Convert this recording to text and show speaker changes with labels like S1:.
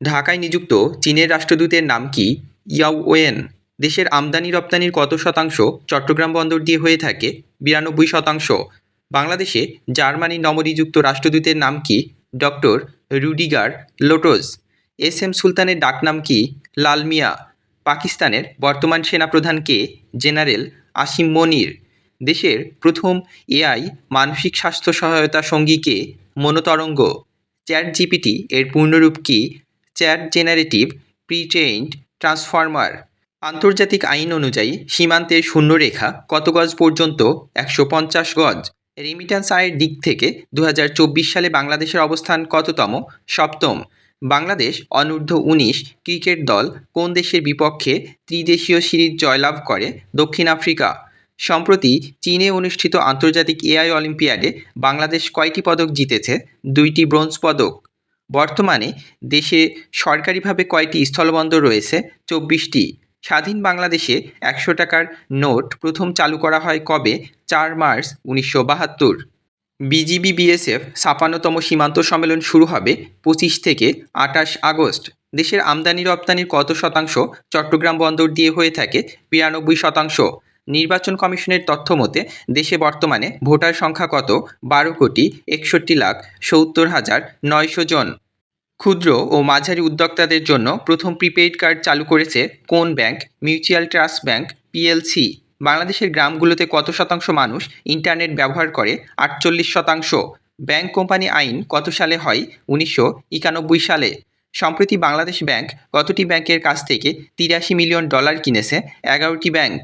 S1: ঢাকায় নিযুক্ত চীনের রাষ্ট্রদূতের নাম কি? ইয়াও ওয়েন দেশের আমদানি রপ্তানির কত শতাংশ চট্টগ্রাম বন্দর দিয়ে হয়ে থাকে? বিরানব্বই শতাংশ। বাংলাদেশে জার্মানির নবনিযুক্ত রাষ্ট্রদূতের নাম কি? Doctor Rudiger Lotz S M সুলতানের ডাকনাম কি? লাল মিয়া। পাকিস্তানের বর্তমান সেনাপ্রধান কে? জেনারেল আসিম মনির। দেশের প্রথম এআই মানসিক স্বাস্থ্য সহায়তা সঙ্গীকে মনোতরঙ্গ। চ্যাট জিপিটি এর পূর্ণরূপ কি? Chat generative pretrained transformer. আন্তর্জাতিক আইন অনুযায়ী, সীমান্তের শূন্যরেখা কত গজ পর্যন্ত? একশো পঞ্চাশ গজ। রেমিট্যান্স আয়ের দিক থেকে দু হাজার চব্বিশ সালে বাংলাদেশের অবস্থান কততম? সপ্তম। বাংলাদেশ অনূর্ধ্ব উনিশ ক্রিকেট দল কোন দেশের বিপক্ষে ত্রিদেশীয় সিরিজ জয়লাভ করে? দক্ষিণ আফ্রিকা। সম্প্রতি চীনে অনুষ্ঠিত আন্তর্জাতিক এআই অলিম্পিয়াডে বাংলাদেশ কয়টি পদক জিতেছে? দুইটি ব্রোঞ্জ পদক। বর্তমানে দেশে সরকারিভাবে কয়টি স্থলবন্দর রয়েছে? চব্বিশটি। স্বাধীন বাংলাদেশে একশো টাকার নোট প্রথম চালু করা হয় কবে? চার মার্চ উনিশশো বাহাত্তর। বিজিবি বিএসএফ ছাপান্নতম সীমান্ত সম্মেলন শুরু হবে পঁচিশ থেকে আটাশ আগস্ট। দেশের আমদানি রপ্তানির কত শতাংশ চট্টগ্রাম বন্দর দিয়ে হয়ে থাকে? বিরানব্বই শতাংশ। নির্বাচন কমিশনের তথ্য মতে, দেশে বর্তমানে ভোটার সংখ্যা কত? বারো কোটি একষট্টি লাখ সত্তর হাজার নয়শো জন। ক্ষুদ্র ও মাঝারি উদ্যোক্তাদের জন্য প্রথম প্রিপেইড কার্ড চালু করেছে কোন bank? Mutual trust bank, PLC. বাংলাদেশের গ্রামগুলোতে কত শতাংশ মানুষ ইন্টারনেট ব্যবহার করে? আটচল্লিশ শতাংশ। ব্যাংক কোম্পানি আইন কত সালে হয়? উনিশশো একানব্বই সালে। সম্প্রতি বাংলাদেশ ব্যাংক কতটি ব্যাংকের কাছ থেকে তিরাশি মিলিয়ন ডলার কিনেছে? এগারোটি ব্যাংক।